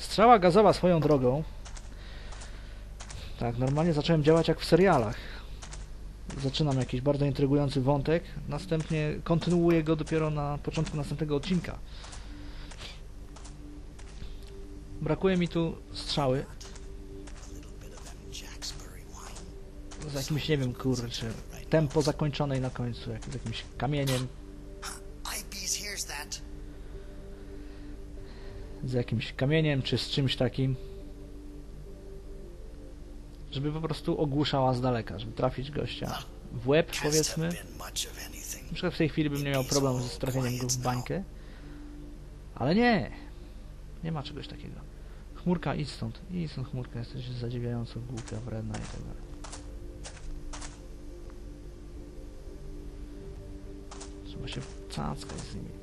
Strzała gazowa swoją drogą. Tak, normalnie zacząłem działać jak w serialach. Zaczynam jakiś bardzo intrygujący wątek, następnie kontynuuję go dopiero na początku następnego odcinka. Brakuje mi tu strzały z jakimś, nie wiem, kurczę, tempo zakończonej na końcu, jak z jakimś kamieniem, z jakimś kamieniem, czy z czymś takim, żeby po prostu ogłuszała z daleka, żeby trafić gościa w łeb, powiedzmy. Na przykład w tej chwili bym nie miał problemu z trafieniem go w bańkę, ale nie, nie ma czegoś takiego. Chmurka, idź stąd, idź stąd chmurka, jesteś zadziwiająco głupia, wredna i tak dalej. Trzeba się cackać z nimi.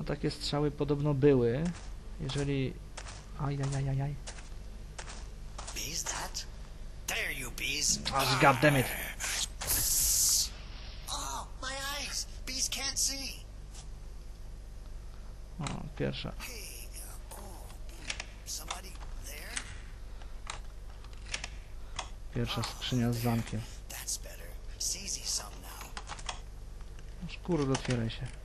No takie strzały podobno były. Jeżeli... Ajajajajaj. Bees that? There you bees. Aż goddammit. Oh, my eyes. Bees can't see. O, pierwsza. Uh, oh? Pierwsza skrzynia z zamkiem. Szkór, otwieraj się.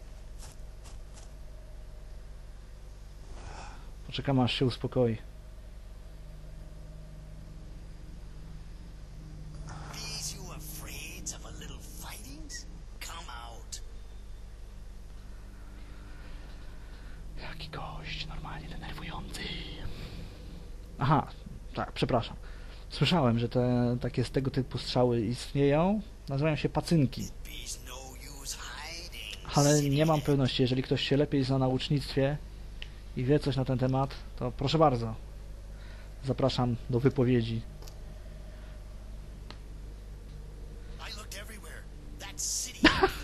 Poczekam aż się uspokoi. Jaki gość, normalnie denerwujący. Aha, tak, przepraszam. Słyszałem, że te takie z tego typu strzały istnieją. Nazywają się pacynki. No. Ale nie mam pewności, jeżeli ktoś się lepiej zna na ucznictwie i wie coś na ten temat, to proszę bardzo. Zapraszam do wypowiedzi.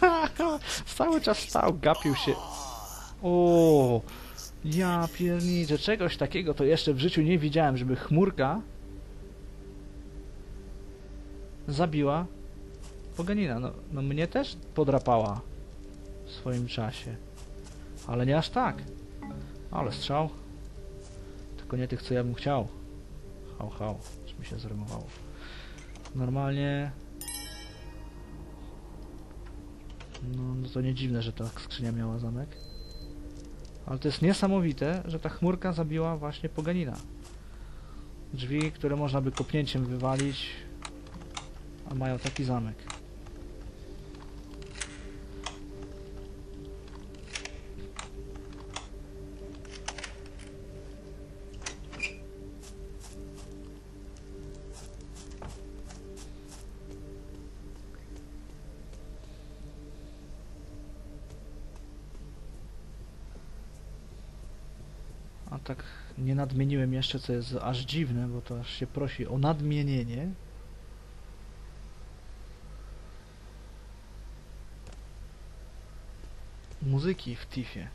Cały czas stał, gapił się. O, ja pierniczę, czegoś takiego to jeszcze w życiu nie widziałem, żeby chmurka zabiła poganina. No, no mnie też podrapała w swoim czasie. Ale nie aż tak. Ale strzał. Tylko nie tych, co ja bym chciał. Hał, hał. Już mi się zrymowało. Normalnie no, no to nie dziwne, że ta skrzynia miała zamek. Ale to jest niesamowite, że ta chmurka zabiła właśnie Poganina. Drzwi, które można by kopnięciem wywalić, a mają taki zamek. Tak nie nadmieniłem jeszcze, co jest aż dziwne, bo to aż się prosi o nadmienienie. Muzyki w Tiffie.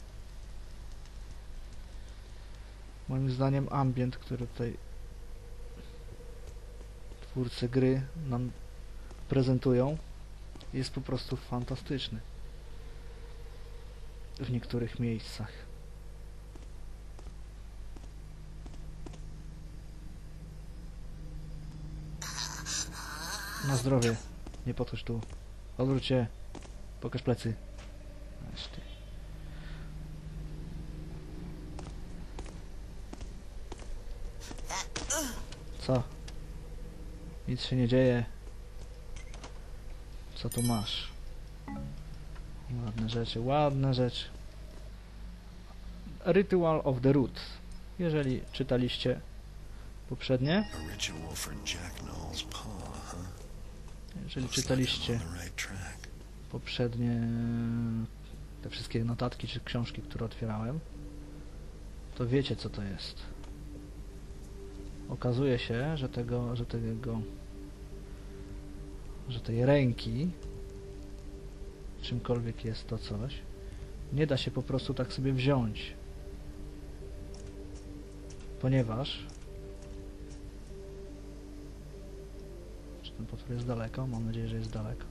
Moim zdaniem ambient, który tutaj twórcy gry nam prezentują, jest po prostu fantastyczny. W niektórych miejscach. Na zdrowie. Nie podchodź tu. Odwróć się. Pokaż plecy. Co? Nic się nie dzieje. Co tu masz? Ładne rzeczy, ładne rzeczy. Ritual of the Root. Jeżeli czytaliście poprzednie, A ritual for paw? Jeżeli czytaliście poprzednie te wszystkie notatki czy książki, które otwierałem, to wiecie co to jest. Okazuje się, że tego, że tego, że tej ręki, czymkolwiek jest to coś, nie da się po prostu tak sobie wziąć. Ponieważ ten potwór jest daleko, mam nadzieję, że jest daleko.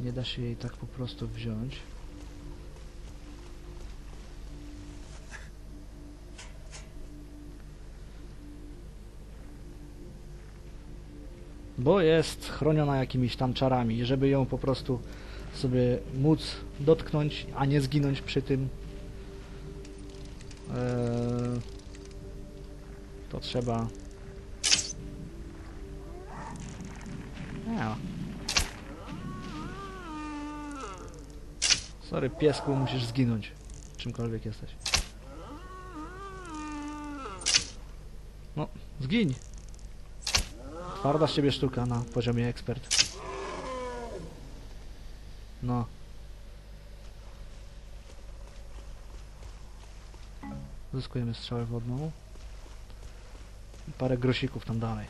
Nie da się jej tak po prostu wziąć. Bo jest chroniona jakimiś tam czarami, żeby ją po prostu sobie móc dotknąć, a nie zginąć przy tym. Eee, to trzeba. Nie. Sorry, piesku, musisz zginąć. Czymkolwiek jesteś. No, zgiń! Twarda z ciebie sztuka na poziomie ekspert. No. Zyskujemy strzałę wodną. Parę grosików tam dalej.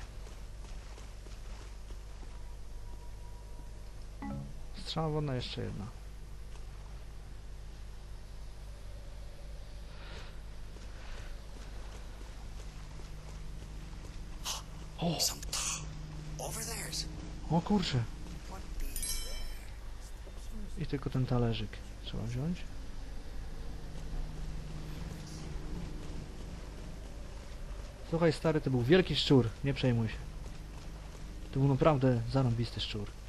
Strzała wodna jeszcze jedna. O, o kurczę. I tylko ten talerzyk trzeba wziąć. Słuchaj stary, to był wielki szczur, nie przejmuj się. To był naprawdę zarąbisty szczur.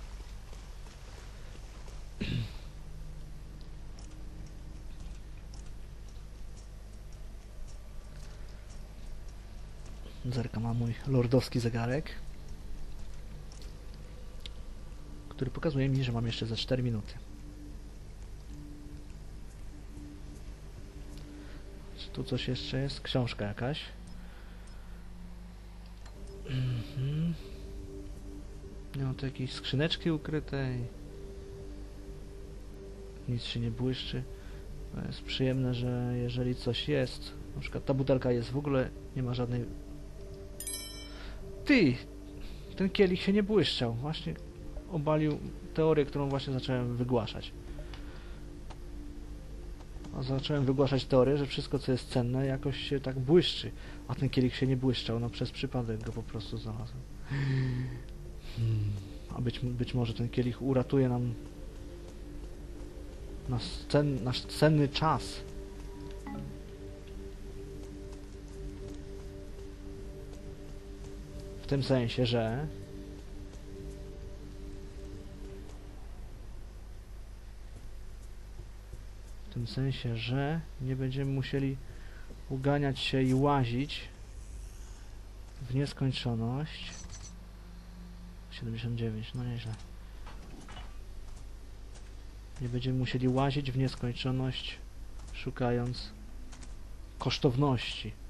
Zerka ma mój lordowski zegarek, który pokazuje mi, że mam jeszcze za 4 minuty. Czy tu coś jeszcze jest? Książka jakaś. Mhm. Nie mam tu jakieś skrzyneczki ukryte nic się nie błyszczy. To jest przyjemne, że jeżeli coś jest, na przykład ta butelka jest w ogóle, nie ma żadnej... Ty! Ten kielich się nie błyszczał. Właśnie obalił teorię, którą właśnie zacząłem wygłaszać. A zacząłem wygłaszać teorię, że wszystko co jest cenne jakoś się tak błyszczy, a ten kielich się nie błyszczał, no przez przypadek go po prostu znalazłem. Hmm. A być, być może ten kielich uratuje nam nasz, cen, nasz cenny czas. W tym sensie, że W tym sensie, że nie będziemy musieli uganiać się i łazić w nieskończoność. 79, no nieźle. Nie będziemy musieli łazić w nieskończoność, szukając kosztowności.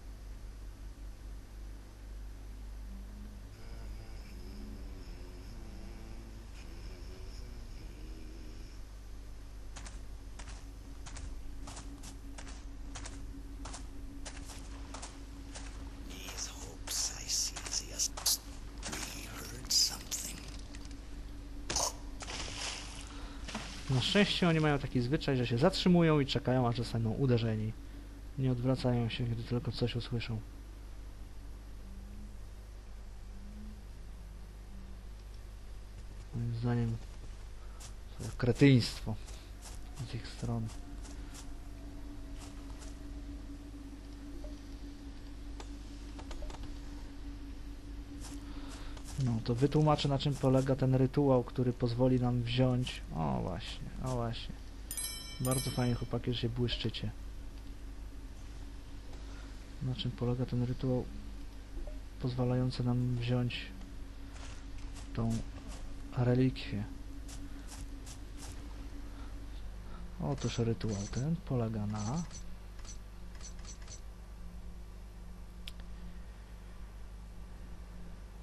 Na szczęście oni mają taki zwyczaj, że się zatrzymują i czekają, aż zostaną uderzeni. Nie odwracają się, gdy tylko coś usłyszą. Moim zdaniem to kretyństwo z ich strony. No to wytłumaczę na czym polega ten rytuał, który pozwoli nam wziąć... O właśnie, o właśnie. Bardzo fajnie chłopaki, że się błyszczycie. Na czym polega ten rytuał pozwalający nam wziąć tą relikwię. Otóż rytuał ten polega na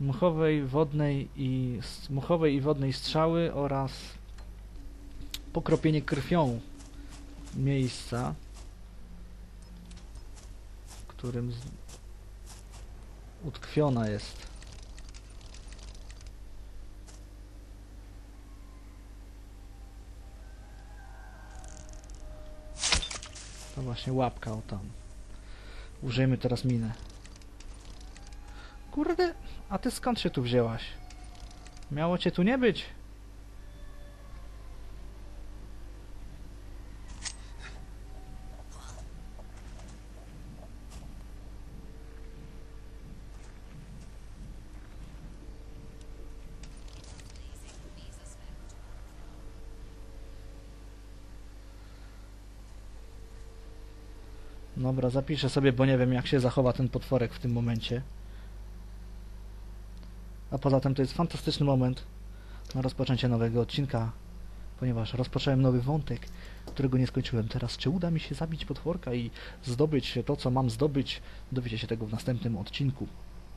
mchowej, wodnej i mchowej i wodnej strzały oraz pokropienie krwią miejsca, w którym utkwiona jest to właśnie łapka o tam. Użyjmy teraz minę. Kurde, a ty skąd się tu wzięłaś? Miało cię tu nie być. Dobra, zapiszę sobie, bo nie wiem jak się zachowa ten potworek w tym momencie. A poza tym to jest fantastyczny moment na rozpoczęcie nowego odcinka, ponieważ rozpocząłem nowy wątek, którego nie skończyłem. Teraz, czy uda mi się zabić potworka i zdobyć to, co mam zdobyć, dowiecie się tego w następnym odcinku.